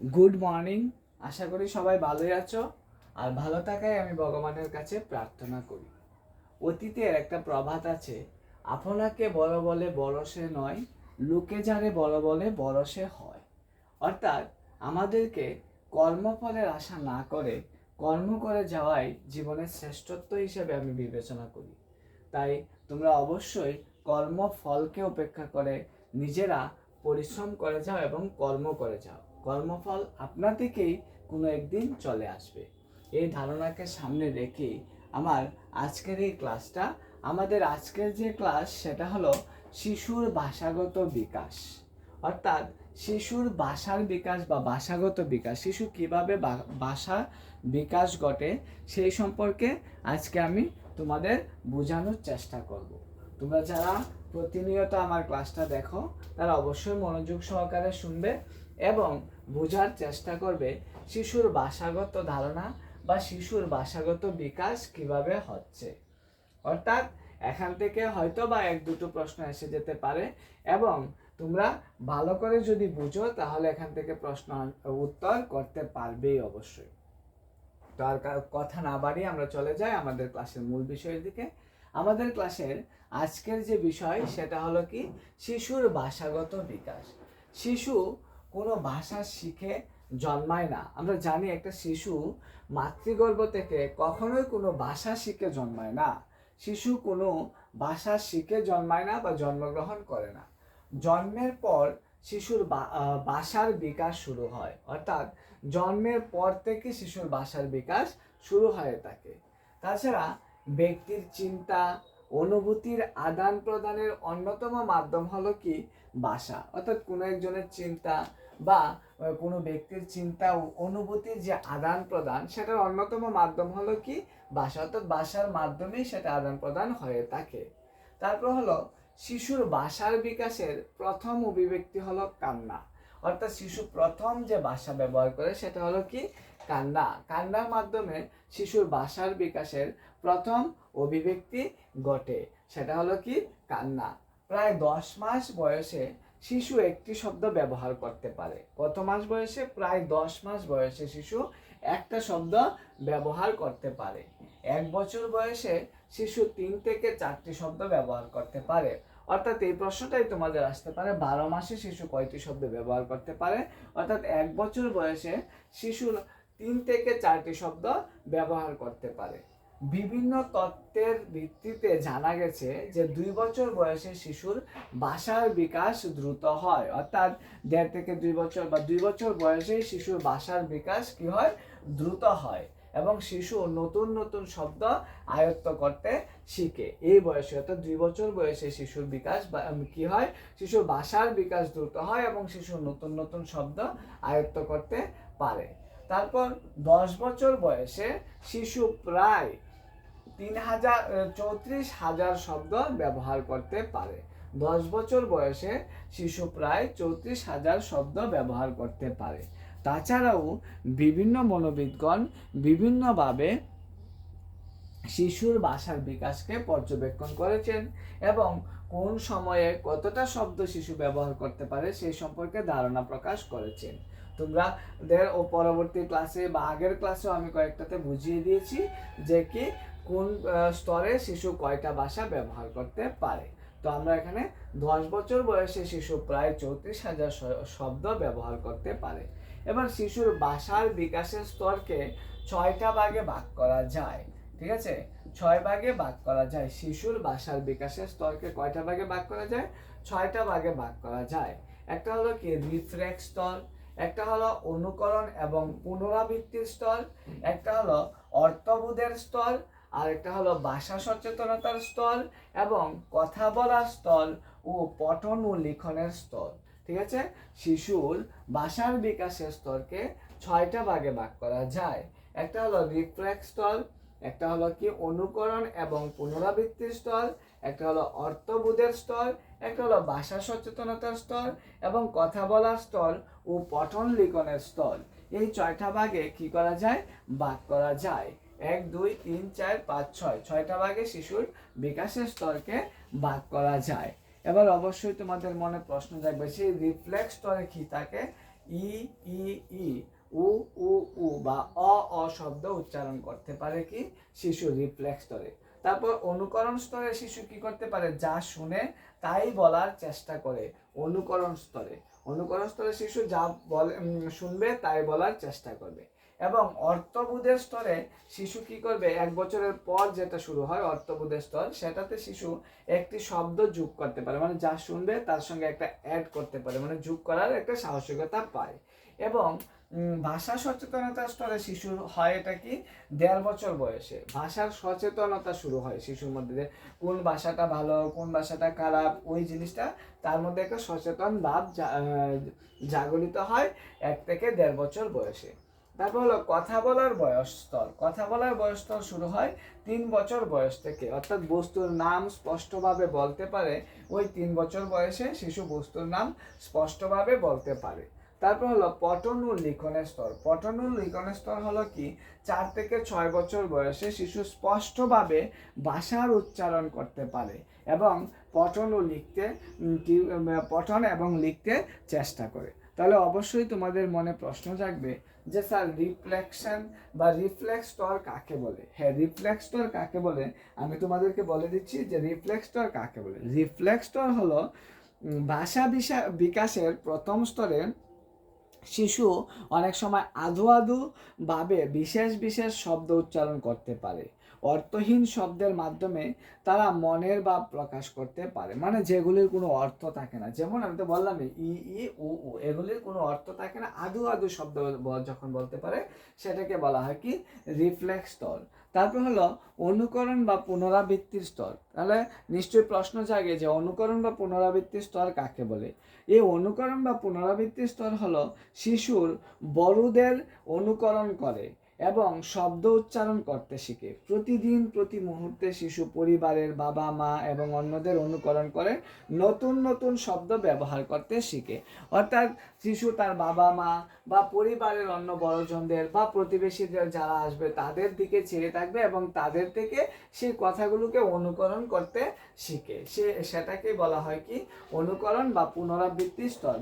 Good morning. আশা করি সবাই ভালোই আছো। আর ভালো থাকাই আমি ভগবানের কাছে প্রার্থনা করি। অতীতের একটা প্রভাত আছে, আপনাকে বড় বলে বড় সে নয়, লোকে যারে বড় বলে বড় সে হয়। অর্থাৎ আমাদেরকে কর্মফলের আশা না করে, কর্ম করে যাওয়াই জীবনের শ্রেষ্ঠত্ব হিসেবে আমি বিবেচনা করি। তাই তোমরা অবশ্যই কর্মফলকে উপেক্ষা করে নিজেরা পরিশ্রম করে যাও এবং কর্ম করে যাও। কর্মফল আপনার দিকেই কোনো একদিন চলে আসবে। এই ধারণাকে সামনে রেখে আমার আজকের এই ক্লাসটা, আমাদের আজকের যে ক্লাস সেটা হলো শিশুর ভাষাগত বিকাশ। অর্থাৎ শিশুর ভাষার বিকাশ বা ভাষাগত বিকাশ, শিশু কীভাবে ভাষা বিকাশ ঘটে সেই সম্পর্কে আজকে আমি তোমাদের বোঝানোর চেষ্টা করব। তোমরা যারা প্রতিনিয়ত আমার ক্লাসটা দেখো, তারা অবশ্যই মনোযোগ সহকারে শুনবে। এবং বোঝার চেষ্টা করবে শিশুর ভাষাগত ধারণা বা শিশুর ভাষাগত বিকাশ কীভাবে হচ্ছে। অর্থাৎ এখান থেকে হয়তো বা এক দুটো প্রশ্ন এসে যেতে পারে এবং তোমরা ভালো করে যদি বুঝো তাহলে এখান থেকে প্রশ্ন উত্তর করতে পারবেই অবশ্যই। তো আর কথা না বাড়িয়ে আমরা চলে যাই আমাদের ক্লাসের মূল বিষয়ের দিকে। আমাদের ক্লাসের আজকের যে বিষয় সেটা হলো কি? শিশুর ভাষাগত বিকাশ। শিশু কোনো ভাষা শিখে জন্মায় না। আমরা জানি একটা শিশু মাতৃগর্ভ থেকে কখনোই কোনো ভাষা শিখে জন্মায় না। শিশু কোনো ভাষা শিখে জন্মায় না বা জন্মগ্রহণ করে না। জন্মের পর শিশুর বাসার বিকাশ শুরু হয়। অর্থাৎ জন্মের পর থেকে শিশুর বাসার বিকাশ শুরু হয়ে থাকে তাছাড়া ব্যক্তির চিন্তা, অনুভূতির আদান প্রদানের অন্যতম মাধ্যম হলো কি? ভাষা। অর্থাৎ কোনো একজনের চিন্তা বা কোনো ব্যক্তির চিন্তা ও অনুভূতির যে আদান প্রদান, সেটার অন্যতম মাধ্যম হলো কি? ভাষা অর্থাৎ ভাষার মাধ্যমেই সেটা আদান প্রদান হয়ে থাকে। তারপর হলো, শিশুর ভাষার বিকাশের প্রথম অভিব্যক্তি হলো কান্না। অর্থাৎ শিশু প্রথম যে ভাষা ব্যবহার করে, সেটা হলো কি? কান্না। কান্নার মাধ্যমে শিশুর ভাষার বিকাশের প্রথম অভিব্যক্তি ঘটে, সেটা হলো কি? কান্না। প্রায় দশ মাস বয়সে শিশু একটি শব্দ ব্যবহার করতে পারে। কত মাস বয়সে? প্রায় দশ মাস বয়সে শিশু একটা শব্দ ব্যবহার করতে পারে। এক বছর বয়সে শিশু তিন থেকে চারটি শব্দ ব্যবহার করতে পারে। অর্থাৎ এই প্রশ্নটাই তোমাদের আসতে পারে, বারো মাসে শিশু কয়টি শব্দ ব্যবহার করতে পারে? অর্থাৎ এক বছর বয়সে শিশুর তিন থেকে চারটি শব্দ ব্যবহার করতে পারে। বিভিন্ন তত্ত্বের ভিত্তিতে জানা গেছে যে দুই বছর বয়সে শিশুর ভাষার বিকাশ দ্রুত হয়। অর্থাৎ দেড় থেকে দুই বছর বা দুই বছর বয়সেই শিশুর ভাষার বিকাশ কি হয়? দ্রুত হয় এবং শিশু নতুন নতুন শব্দ আয়ত্ত করতে শিখে। এই বয়সে অর্থাৎ দুই বছর বয়সে শিশুর বিকাশ বা কি হয়? শিশুর ভাষার বিকাশ দ্রুত হয় এবং শিশু নতুন নতুন শব্দ আয়ত্ত করতে পারে। তারপর দশ বছর বয়সে শিশু প্রায় তিন হাজার চৌত্রিশ হাজার শব্দ ব্যবহার করতে পারে। দশ বছর বয়সে শিশু প্রায় চৌত্রিশ হাজার শব্দ ব্যবহার করতে পারে। তাছাড়াও বিভিন্ন মনোবিদগণ বিভিন্নভাবে শিশুর ভাষার বিকাশকে পর্যবেক্ষণ করেছেন এবং কোন সময়ে কতটা শব্দ শিশু ব্যবহার করতে পারে সেই সম্পর্কে ধারণা প্রকাশ করেছেন। তোমরা ও পরবর্তী ক্লাসে বা আগের ক্লাসেও আমি কয়েকটাতে বুঝিয়ে দিয়েছি যে কি কোন স্তরে শিশু কয়টা ভাষা ব্যবহার করতে পারে? তো আমরা এখানে দশ বছর বয়সে শিশু প্রায় চৌত্রিশ হাজার শব্দ ব্যবহার করতে পারে। এবার শিশুর ভাষার বিকাশের স্তরকে ছয়টা ভাগে ভাগ করা যায়, ঠিক আছে? ছয় ভাগে ভাগ করা যায়। শিশুর ভাষার বিকাশের স্তরকে কয়টা ভাগে ভাগ করা যায়? ছয়টা ভাগে ভাগ করা যায়। একটা হলো কি? রিফ্লেক্স স্তর, একটা হলো অনুকরণ এবং পুনরাবৃত্তির স্তর, একটা হলো অর্থবোধের স্তর আর একটা হলো ভাষা সচেতনতার স্তর এবং কথা বলার স্তর ও পঠন ও লিখনের স্তর ঠিক আছে? শিশুর ভাষার বিকাশের স্তরকে ছয়টা ভাগে ভাগ করা যায়। একটা হলো রিফ্লেক্স স্তর একটা হলো কি? অনুকরণ এবং পুনরাবৃত্তির স্তর একটা হলো অর্থবোধের স্তর একটা হলো ভাষা সচেতনতার স্তর এবং কথা বলার স্তর ও পঠন লিখনের স্তর এই ছয়টা ভাগে কি করা যায়? ভাগ করা যায়। এক, দুই, তিন, চার, পাঁচ, ছয়। ছয়টা ভাগে শিশুর বিকাশের স্তরকে ভাগ করা যায়। এবার অবশ্যই তোমাদের মনে প্রশ্ন জাগবে সেই রিফ্লেক্স স্তরে কি থাকে? ই ই ই, উ উ উ বা অ অ শব্দ উচ্চারণ করতে পারে কি? শিশু রিফ্লেক্স স্তরে। তারপর অনুকরণ স্তরে শিশু কি করতে পারে? যা শুনে তাই বলার চেষ্টা করে। অনুকরণ স্তরে। অনুকরণ স্তরে শিশু যা বলে শুনবে তাই বলার চেষ্টা করবে। এবং অর্থবোধের স্তরে শিশু কি করবে? এক বছরের পর যেটা শুরু হয় অর্থবোধের স্তর, সেটাতে শিশু একটি শব্দ যোগ করতে পারে। মানে যা শুনবে তার সঙ্গে একটা অ্যাড করতে পারে। মানে যোগ করার একটা সাহসিকতা পায়। এবং ভাষা সচেতনতার স্তরে শিশুর হয় এটা কি? দেড় বছর বয়সে। ভাষার সচেতনতা শুরু হয় শিশুর মধ্যে কোন ভাষাটা ভালো, কোন ভাষাটা খারাপ, ওই জিনিসটা তার মধ্যে একটা সচেতন ভাব জাগরিত হয় এক থেকে দেড় বছর বয়সে। তারপর হলো কথা বলার বয়স স্তর কথা বলার বয়স স্তর শুরু হয় তিন বছর বয়স থেকে। অর্থাৎ বস্তুর নাম স্পষ্টভাবে বলতে পারে, ওই তিন বছর বয়সে শিশু বস্তুর নাম স্পষ্টভাবে বলতে পারে। তারপর হলো পঠন ও লিখনের স্তর। পঠন ও লিখনের স্তর হলো কি? চার থেকে ছয় বছর বয়সে শিশু স্পষ্টভাবে ভাষার উচ্চারণ করতে পারে এবং পঠন ও লিখতে পঠন এবং লিখতে চেষ্টা করে। তাহলে অবশ্যই তোমাদের মনে প্রশ্ন জাগবে যে স্যার রিফ্লেকশন বা রিফ্লেক্স টর কাকে বলে? হ্যাঁ রিফ্লেক্স টর কাকে বলে? আমি তোমাদেরকে বলে দিচ্ছি যে রিফ্লেক্স টর কাকে বলে? রিফ্লেক্স টর হলো ভাষা বিকাশের প্রথম স্তরে শিশু অনেক সময় আধু আধু ভাবে বিশেষ বিশেষ শব্দ উচ্চারণ করতে পারে। অর্থহীন শব্দের মাধ্যমে তারা মনের ভাব প্রকাশ করতে পারে। মানে যেগুলির কোনো অর্থ থাকে না। যেমন আমি তো বললাম ই ই, উ উ, এগুলির কোনো অর্থ থাকে না। আধু আধু শব্দ যখন বলতে পারে, সেটাকে বলা হয় কি? রিফ্লেক্স স্তর। তারপর হলো অনুকরণ বা পুনরাবৃত্তির স্তর। তাহলে নিশ্চয়ই প্রশ্ন জাগে যে অনুকরণ বা পুনরাবৃত্তির স্তর কাকে বলে? এই অনুকরণ বা পুনরাবৃত্তির স্তর হলো শিশুর বড়দের অনুকরণ করে। এবং শব্দ উচ্চারণ করতে শিখে। প্রতিদিন প্রতি মুহূর্তে শিশু পরিবারের বাবা, মা এবং অন্যদের অনুকরণ করে নতুন নতুন শব্দ ব্যবহার করতে শিখে। অর্থাৎ শিশু তার বাবা, মা বা পরিবারের অন্য বড়জনদের বা প্রতিবেশীদের যারা আসবে তাদের দিকে ছেড়ে থাকবে এবং তাদের থেকে সেই কথাগুলোকে অনুকরণ করতে শিখে। সে সেটাকে বলা হয় কি, অনুকরণ বা পুনরাবৃত্তি স্তর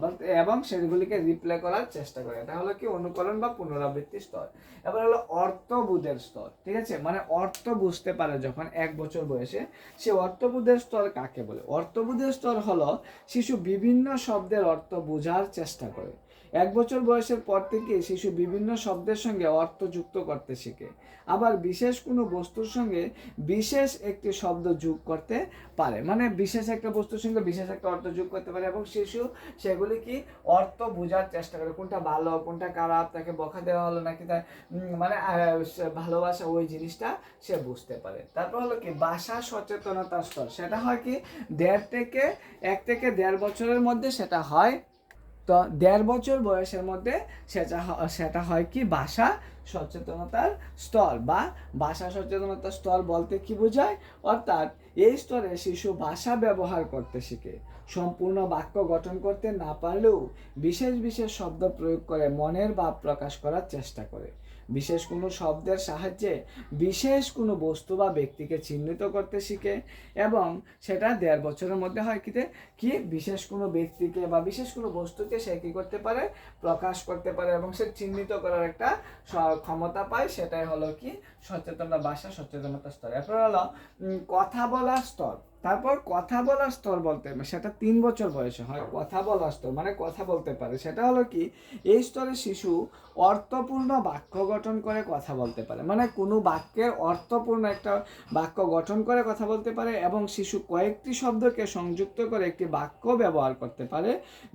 এবং সেগুলিকে রিপ্লে করার চেষ্টা করে। এটা হলো কি, অনুকরণ বা পুনরাবৃত্তি স্তর। এবার হলো অর্থবোধের স্তর, ঠিক আছে? মানে অর্থ বুঝতে পারে যখন এক বছর বয়সে। সে অর্থবোধের স্তর কাকে বলে? অর্থবোধের স্তর হলো শিশু বিভিন্ন শব্দের অর্থ বোঝার চেষ্টা করে। এক বছর বয়সের পর থেকে শিশু বিভিন্ন শব্দের সঙ্গে অর্থ যুক্ত করতে শিখে। আবার বিশেষ কোনো বস্তুর সঙ্গে বিশেষ একটি শব্দ যোগ করতে পারে। মানে বিশেষ একটা বস্তুর সঙ্গে বিশেষ একটা অর্থ যোগ করতে পারে এবং শিশু সেগুলি কি অর্থ বোঝার চেষ্টা করে। কোনটা ভালো, কোনটা খারাপ, তাকে বকা দেওয়া হলো নাকি তার মানে ভালোবাসা ওই জিনিসটা সে বুঝতে পারে। তারপর হলো কি, ভাষা সচেতনতার স্তর। সেটা হয় কি, দেড় থেকে, এক থেকে দেড় বছরের মধ্যে সেটা হয়। তো দেড় বছর বয়সের মধ্যে সেটা সেটা হয় কি? ভাষা সচেতনতার স্তর বা ভাষা সচেতনতার স্তর বলতে কি বোঝায়? অর্থাৎ এই স্তরে শিশু ভাষা ব্যবহার করতে শিখে। সম্পূর্ণ বাক্য গঠন করতে না পারলেও বিশেষ বিশেষ শব্দ প্রয়োগ করে মনের ভাব প্রকাশ করার চেষ্টা করে। বিশেষ কোনো শব্দের সাহায্যে বিশেষ কোনো বস্তু বা ব্যক্তিকে চিহ্নিত করতে শিখে এবং সেটা দেড় বছরের মধ্যে হয় কিতে কি বিশেষ কোনো ব্যক্তিকে বা বিশেষ কোনো বস্তুকে সে কী করতে পারে? প্রকাশ করতে পারে এবং সে চিহ্নিত করার একটা ক্ষমতা পায়, সেটাই হলো কি সচেতনতা ভাষা সচেতনতা স্তর। এরপর হলো কথা বলার স্তর। তারপর কথা বলার স্তর বলতে সেটা তিন বছর বয়সে হয়, কথা বলার স্তর মানে কথা বলতে পারে। সেটা হলো কি, এই স্তরে শিশু অর্থপূর্ণ বাক্য গঠন করে কথা বলতে পারে। মানে কোনো বাক্যের অর্থপূর্ণ একটা বাক্য গঠন করে কথা বলতে পারে এবং শিশু কয়েকটি শব্দকে সংযুক্ত করে একটি বাক্য ব্যবহার করতে পারে,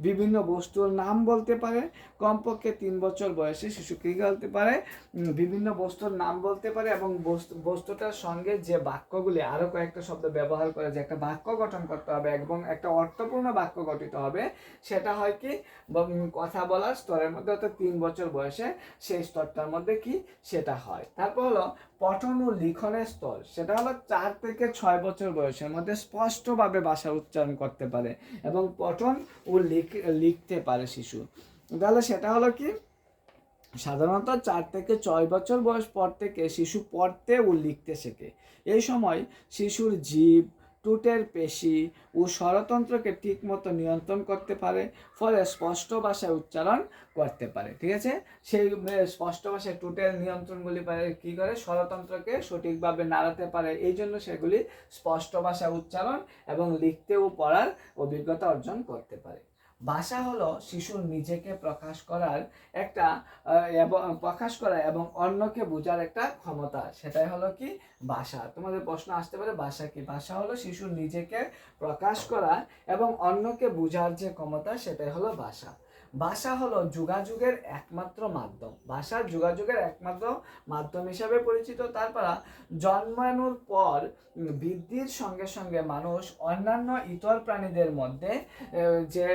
বিভিন্ন বস্তুর নাম বলতে পারে, কমপক্ষে তিন বছর বয়সে শিশু কী বলতে পারে বিভিন্ন বস্তুর নাম বলতে পারে এবং বস্তু, বস্তুটার সঙ্গে যে বাক্যগুলি আরও কয়েকটা শব্দ ব্যবহার করে যে একটা বাক্য গঠন করতে হবে এবং একটা অর্থপূর্ণ বাক্য গঠিত হবে। সেটা হয় কি? কথা বলার স্তরের মধ্যে অর্থাৎ তিন বছর বয়সে সেই স্তরটার মধ্যে কি? সেটা হয়। তারপর হলো পঠন ও লিখনের স্তর। সেটা হলো চার থেকে ছয় বছর বয়সের মধ্যে স্পষ্টভাবে ভাষা উচ্চারণ করতে পারে এবং পঠন ও লিখ- লিখতে পারে শিশু। তাহলে সেটা হলো কি? সাধারণত চার থেকে ছয় বছর বয়স পর থেকে শিশু পড়তে ও লিখতে শেখে। এই সময় শিশুর জীব টুটের পেশি ও স্বরতন্ত্রকে ঠিকমতো নিয়ন্ত্রণ করতে পারে, ফলে স্পষ্ট ভাষায় উচ্চারণ করতে পারে, ঠিক আছে? সেই স্পষ্ট ভাষায় টুটের নিয়ন্ত্রণগুলি পারে, কী করে? স্বরতন্ত্রকে সঠিকভাবে নাড়াতে পারে, এই জন্য সেগুলি স্পষ্ট ভাষায় উচ্চারণ এবং লিখতে ও পড়ার অভিজ্ঞতা অর্জন করতে পারে। ভাষা হলো শিশুর নিজেকে প্রকাশ করার একটা এবং প্রকাশ করা এবং অন্যকে বোঝার একটা ক্ষমতা। সেটাই হলো কি? ভাষা তোমাদের প্রশ্ন আসতে পারে ভাষা কি? ভাষা হলো শিশুর নিজেকে প্রকাশ করা এবং অন্যকে বোঝার যে ক্ষমতা, সেটাই হলো ভাষা ভাষা হলো যোগাযোগের একমাত্র মাধ্যম। ভাষা যোগাযোগের একমাত্র মাধ্যম হিসাবে পরিচিত। তারপর জন্মানোর পর বৃদ্ধির সঙ্গে সঙ্গে মানুষ অন্যান্য ইতর প্রাণীদের মধ্যে যে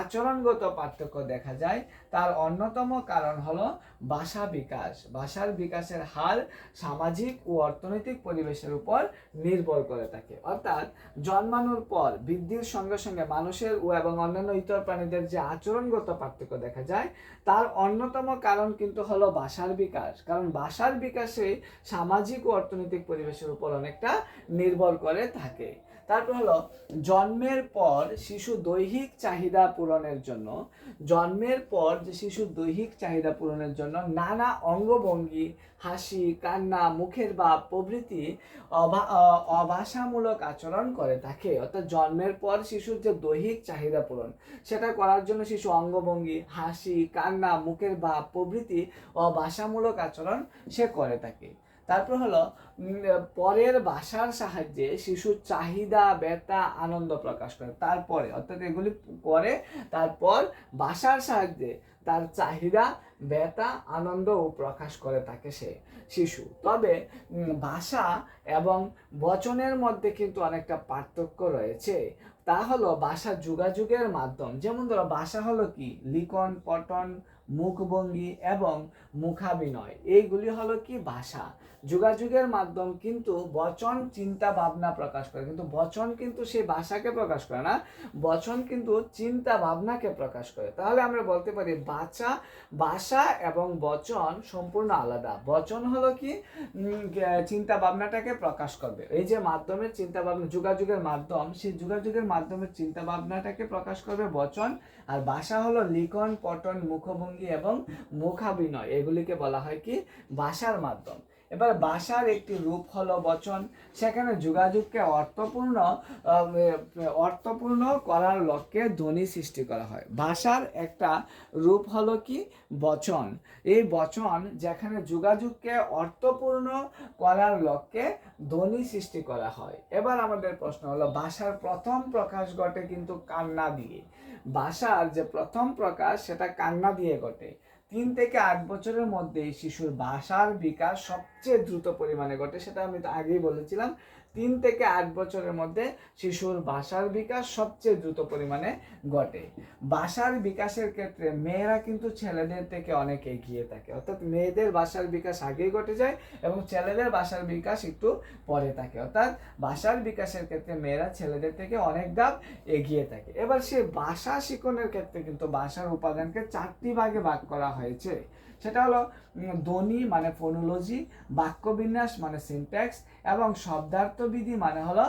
আচরণগত পার্থক্য দেখা যায়, তার অন্যতম কারণ হলো ভাষা বিকাশ। ভাষার বিকাশের হার সামাজিক ও অর্থনৈতিক পরিবেশের উপর নির্ভর করে থাকে। অর্থাৎ জন্মানোর পর বৃদ্ধির সঙ্গে সঙ্গে মানুষের ও এবং অন্যান্য ইতর প্রাণীদের যে আচরণগত পার্থক্য দেখা যায়। তার অন্যতম কারণ কিন্তু হলো ভাষার বিকাশ। কারণ ভাষার বিকাশে সামাজিক ও অর্থনৈতিক পরিবেশের উপর অনেকটা নির্ভর করে থাকে। তারপর হলো, জন্মের পর শিশু দৈহিক চাহিদা পূরণের জন্য, জন্মের পর যে শিশুর দৈহিক চাহিদা পূরণের জন্য নানা অঙ্গভঙ্গি, হাসি, কান্না, মুখের ভাব, প্রভৃতি অভাষামূলক আচরণ করে থাকে। অর্থাৎ জন্মের পর শিশুর যে দৈহিক চাহিদা পূরণ, সেটা করার জন্য শিশু অঙ্গভঙ্গি, হাসি, কান্না, মুখের ভাব, প্রভৃতি অভাষামূলক আচরণ সে করে থাকে। তারপর হলো পরের ভাষার সাহায্যে শিশুর চাহিদা, ব্যথা, আনন্দ প্রকাশ করে। তারপরে, অর্থাৎ এগুলি করে, তারপর ভাষার সাহায্যে তার চাহিদা, ব্যথা আনন্দ ও প্রকাশ করে থাকে সে শিশু। তবে ভাষা এবং বচনের মধ্যে কিন্তু অনেকটা পার্থক্য রয়েছে। তা হলো ভাষা যোগাযোগের মাধ্যম। যেমন ধরো ভাষা হলো কি? লিখন পঠন মুখভঙ্গি এবং মুখাভিনয়। এইগুলি হলো কি? ভাষা যোগাযোগের মাধ্যম কিন্তু বচন চিন্তা ভাবনা প্রকাশ করে। কিন্তু বচন কিন্তু সেই ভাষাকে প্রকাশ করে না, বচন কিন্তু চিন্তা ভাবনাকে প্রকাশ করে। তাহলে আমরা বলতে পারি বাচা ভাষা এবং বচন সম্পূর্ণ আলাদা। বচন হলো কি? চিন্তা ভাবনাটাকে প্রকাশ করবে। এই যে মাধ্যমের চিন্তা ভাবনা, যোগাযোগের মাধ্যম, সেই যোগাযোগের মাধ্যমে চিন্তা ভাবনাটাকে প্রকাশ করবে বচন। আর ভাষা হলো লিখন, পঠন, মুখভঙ্গি এবং মুখাভিনয়। এগুলিকে বলা হয় কি? ভাষার মাধ্যম। এবার ভাষার একটি রূপ হলো বচন। সেখানে যোগাযোগকে অর্থপূর্ণ অর্থপূর্ণ করার লক্ষ্যে ধ্বনি সৃষ্টি করা হয়। ভাষার একটা রূপ হলো কি? বচন। এই বচন যেখানে যোগাযোগকে অর্থপূর্ণ করার লক্ষ্যে ধ্বনি সৃষ্টি করা হয়। এবার আমাদের প্রশ্ন হলো, ভাষার প্রথম প্রকাশ ঘটে কিন্তু কান্না দিয়ে। ভাষার যে প্রথম প্রকাশ, সেটা কান্না দিয়ে ঘটে। তিন থেকে আট বছরের মধ্যে শিশুর ভাষার বিকাশ সবচেয়ে দ্রুত পরিমাণে ঘটে, সেটা আমি আগেই বলেছিলাম। তিন থেকে আট বছরের মধ্যে শিশুর ভাষার বিকাশ সবচেয়ে দ্রুত পরিমাণে ঘটে। ভাষার বিকাশের ক্ষেত্রে মেয়েরা কিন্তু ছেলেদের থেকে অনেক এগিয়ে থাকে। অর্থাৎ মেয়েদের ভাষার বিকাশ আগেই ঘটে যায় এবং ছেলেদের ভাষার বিকাশ একটু পরে থাকে। অর্থাৎ ভাষার বিকাশের ক্ষেত্রে মেয়েরা ছেলেদের থেকে অনেক ধাপ এগিয়ে থাকে। এবার সে ভাষা শিখনের ক্ষেত্রে কিন্তু ভাষার উপাদানকে চারটি ভাগে ভাগ করা হয়েছে। সেটা হলো ধ্বনি মানে ফোনোলজি বাক্যবিন্যাস মানে সিনট্যাক্স এবং শব্দার্থবিধি মানে হলো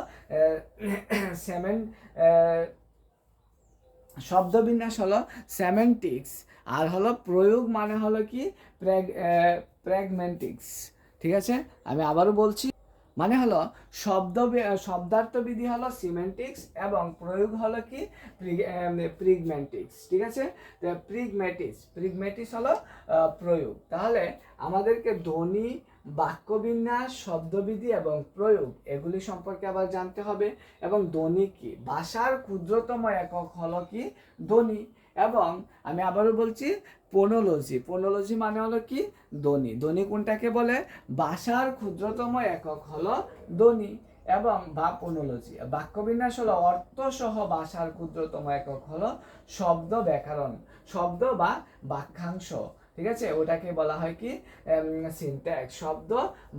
সেমেন শব্দবিন্যাস হলো সেমেন্টিক্স আর হলো প্রয়োগ মানে হলো কি প্র্যাগমেন্টিক্স ঠিক আছে? আমি আবারও বলছি মানে হলো শব্দ শব্দার্থবিধি হলো সিমেন্টিক্স এবং প্রয়োগ হলো কি? প্রিগমেন্টিক্স ঠিক আছে? প্রিগমেটিক্স প্রিগমেটিক্স হলো প্রয়োগ। তাহলে আমাদেরকে ধ্বনি, বাক্যবিন্যাস, শব্দবিধি এবং প্রয়োগ এগুলি সম্পর্কে আবার জানতে হবে। এবং ধ্বনি কি? ভাষার ক্ষুদ্রতম একক হলো কি? ধ্বনি। এবং আমি আবারও বলছি পোনোলজি। পোনোলজি মানে হলো কি? ধ্বনি। ধ্বনি কোনটাকে বলে? ভাষার ক্ষুদ্রতম একক হলো ধ্বনি এবং বা পোনোলজি। বাক্যবিন্যাস হলো অর্থসহ ভাষার ক্ষুদ্রতম একক হলো শব্দ ব্যাকরণ। শব্দ বা বাক্যাংশ। ঠিক আছে? ওটাকে বলা হয় কি? সিনট্যাক্স শব্দ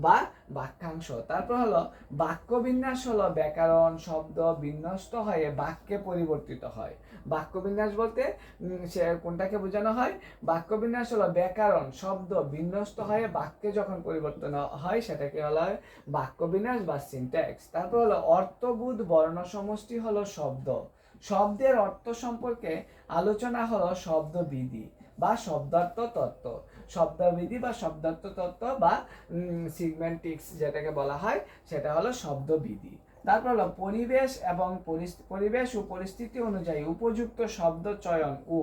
বা বাক্যাংশ। তারপর হলো বাক্য বিন্যাস হলো ব্যাকরণ, শব্দ বিন্যস্ত হয়ে বাক্যে পরিবর্তিত হয়। বাক্য বিন্যাস বলতে সে কোনটাকে বোঝানো হয়? বাক্য বিন্যাস হলো ব্যাকরণ, শব্দ বিন্যস্ত হয়ে বাক্যে যখন পরিবর্তন হয়, সেটাকে বলা হয় বাক্য বিন্যাস বা সিনট্যাক্স তারপর হলো অর্থবোধ বর্ণ সমষ্টি হলো শব্দ। শব্দের অর্থ সম্পর্কে আলোচনা হলো শব্দবিধি বা শব্দার্থ তত্ত্ব। শব্দবিধি বা শব্দার্থ তত্ত্ব বা সিগমেন্টিক্স যেটাকে বলা হয়, সেটা হলো শব্দবিধি। তারপর হলো পরিবেশ এবং পরিবেশ ও পরিস্থিতি অনুযায়ী উপযুক্ত শব্দ চয়ন ও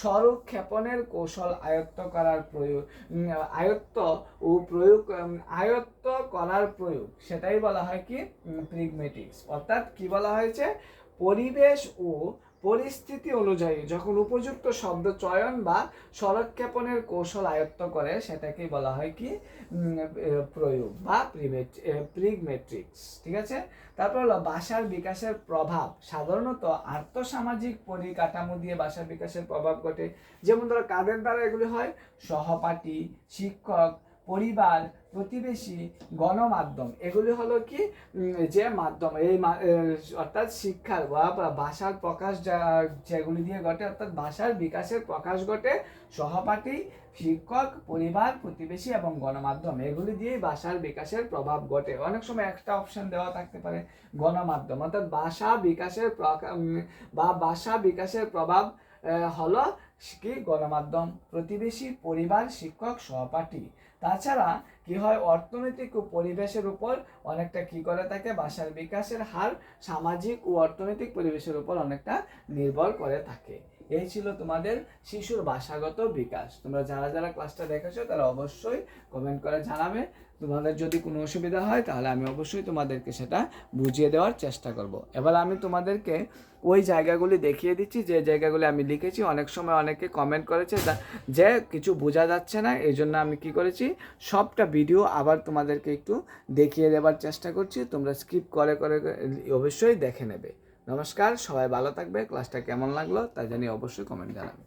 স্বরক্ষেপণের কৌশল আয়ত্ত করার প্রয়োগ আয়ত্ত ও প্রয়োগ আয়ত্ত করার প্রয়োগ। সেটাই বলা হয় কি প্রিগমেটিক্স অর্থাৎ কি বলা হয়েছে? পরিবেশ ও পরিস্থিতি অনুযায়ী যখন উপযুক্ত শব্দ চয়ন বা স্বরক্ষেপণের কৌশল আয়ত্ত করে, সেটাকেই বলা হয় কি? প্রয়োগ বা প্রিগমেট্রিক্স, ঠিক আছে? তারপর হলো ভাষার বিকাশের প্রভাব। সাধারণত আর্থসামাজিক পরিকাঠামো দিয়ে ভাষার বিকাশের প্রভাব ঘটে। যেমন ধরো কাদের দ্বারা এগুলি হয়? সহপাঠী, শিক্ষক পরিবার, প্রতিবেশী, গণমাধ্যম। এগুলি হলো কি? যে মাধ্যম, এই অর্থাৎ শিক্ষার বা ভাষার প্রকাশ যা- যেগুলি দিয়ে ঘটে, অর্থাৎ ভাষার বিকাশের প্রকাশ ঘটে, সহপাঠী, শিক্ষক, পরিবার, প্রতিবেশী এবং গণমাধ্যম। এগুলি দিয়েই ভাষার বিকাশের প্রভাব ঘটে। অনেক সময় একটা অপশন দেওয়া থাকতে পারে, গণমাধ্যম। অর্থাৎ ভাষা বিকাশের বা ভাষা বিকাশের প্রভাব হলো কি? গণমাধ্যম, প্রতিবেশী, পরিবার, শিক্ষক, সহপাঠী। তাছাড়া কি হয়, অর্থনৈতিক ও পরিবেশের উপর অনেকটা কি করে থাকে বাসার বিকাশের হার সামাজিক ও অর্থনৈতিক পরিবেশের উপর অনেকটা নির্ভর করে থাকে। এই ছিল তোমাদের শিশুর ভাষাগত বিকাশ। তোমরা যারা যারা ক্লাসটা দেখেছ, তারা অবশ্যই কমেন্ট করে জানাবে। তোমাদের যদি কোনো অসুবিধা হয়, তাহলে আমি অবশ্যই তোমাদেরকে সেটা বুঝিয়ে দেওয়ার চেষ্টা করব। এবার আমি তোমাদেরকে ওই জায়গাগুলি দেখিয়ে দিচ্ছি। যে জায়গাগুলি আমি লিখেছি, অনেক সময় অনেকে কমেন্ট করেছে যা- কিছু বোঝা যাচ্ছে না, এই জন্য আমি কি করেছি, সবটা ভিডিও আবার তোমাদেরকে একটু দেখিয়ে দেওয়ার চেষ্টা করছি। তোমরা স্কিপ করে করে, অবশ্যই দেখে নেবে। নমস্কার সবাই ভালো থাকবে। ক্লাসটা কেমন লাগল তা জানিয়ে অবশ্যই কমেন্ট জানাবে।